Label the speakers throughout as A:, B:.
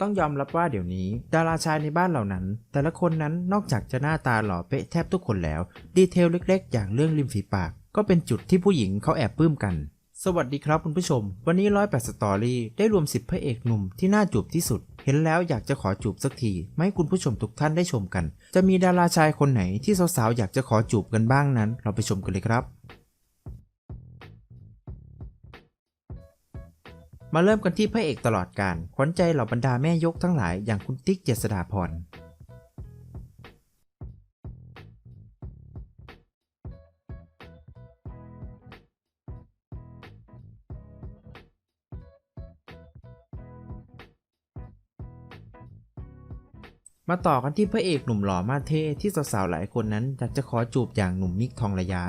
A: ต้องยอมรับว่าเดี๋ยวนี้ ดาราชายในบ้านเหล่านั้น แต่ละคนนั้นนอกจากจะหน้าตาหล่อเป๊ะแทบทุกคนแล้ว ดีเทลเล็กๆ อย่างเรื่องริมฝีปาก ก็เป็นจุดที่ผู้หญิงเขาแอบปลื้มกัน สวัสดีครับคุณผู้ชม วันนี้ร้อยแปดสตอรี่ได้รวม 10 พระเอกหนุ่มที่น่าจูบที่สุด เห็นแล้วอยากจะขอจูบสักทีไมาให้คุณผู้ชมทุกท่านได้ชมกัน จะมีดาราชายคนไหนที่สาวๆอยากจะขอจูบกันบ้างนั้น เราไปชมกันเลยครับ มาเริ่มกันที่พระเอกตลอดการขวัญใจเหล่าบรรดาแม่ยกทั้งหลายอย่างคุณติ๊กเจษฎาพรมาต่อกันที่พระเอกหนุ่มหล่อมาเท่ที่สาวๆหลายคนนั้นอยากจะขอจูบอย่างหนุ่มมิกทองระยะ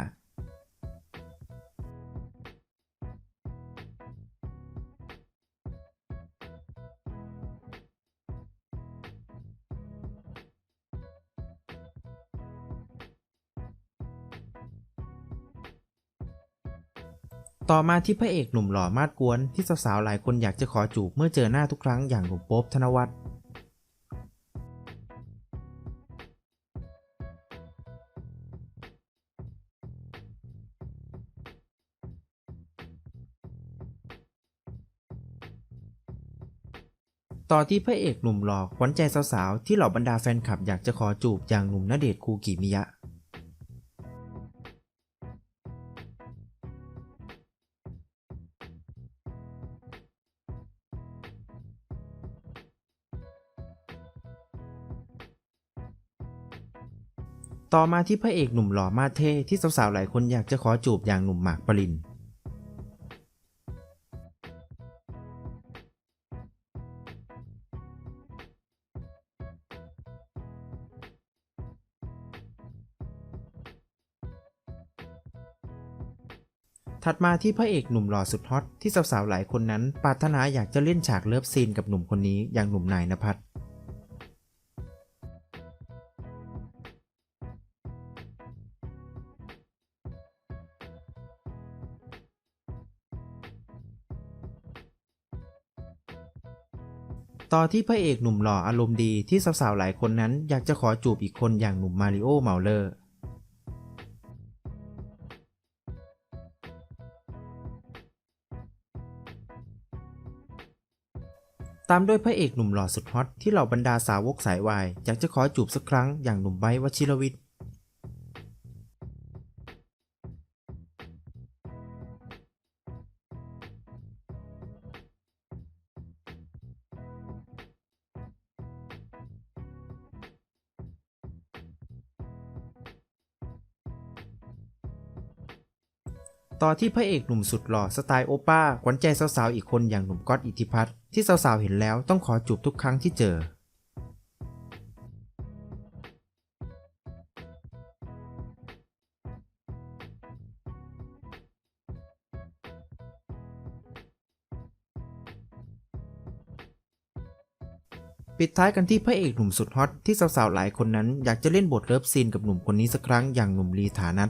A: ต่อมาที่พระเอกหนุ่มหล่อมาดกวนที่สาวๆหลายคนอยากจะขอจูบเมื่อเจอหน้าทุกครั้งอย่างหนุ่มโป๊บธนวัฒน์ต่อที่พระเอกหนุ่มหล่อขวัญใจสาวๆที่เหล่าบรรดาแฟนคลับอยากจะขอจูบอย่างหนุ่มณเดชน์คูกิมิยะ ต่อมาที่พระเอกหนุ่มหล่อมาเท่ที่สาวๆหลายคนอยากจะขอจูบอย่างหนุ่มหมากปรินถัดมาที่พระเอกหนุ่มหล่อสุดฮอตที่สาวๆหลายคนนั้นปรารถนาอยากจะเล่นฉากเลิฟซีนกับหนุ่มคนนี้อย่างหนุ่มนายนภัส ต่อที่พระเอกหนุ่มหล่ออารมณ์ดีที่สาวๆหลายคนนั้น อยากจะขอจูบอีกคนอย่างหนุ่มมาริโอเมาเลอร์ตามด้วยพระเอกหนุ่มหล่อสุดฮอตที่เหล่าบรรดาสาวกสายวายอยากจะขอจูบสักครั้งอย่างหนุ่มไบวชิรวิทย์ ต่อที่พระเอกหนุ่มสุดหล่อสไตล์โอป้าขวัญใจสาวๆอีกคนอย่างหนุ่มก๊อตอิทธิพัฒน์ที่สาวๆเห็นแล้วต้องขอจูบทุกครั้งที่เจอ ปิดท้ายกันที่พระเอกหนุ่มสุดฮอตที่สาวๆหลายคนนั้นอยากจะเล่นบทเลิฟซีนกับหนุ่มคนนี้สักครั้งอย่างหนุ่มลีฐานัท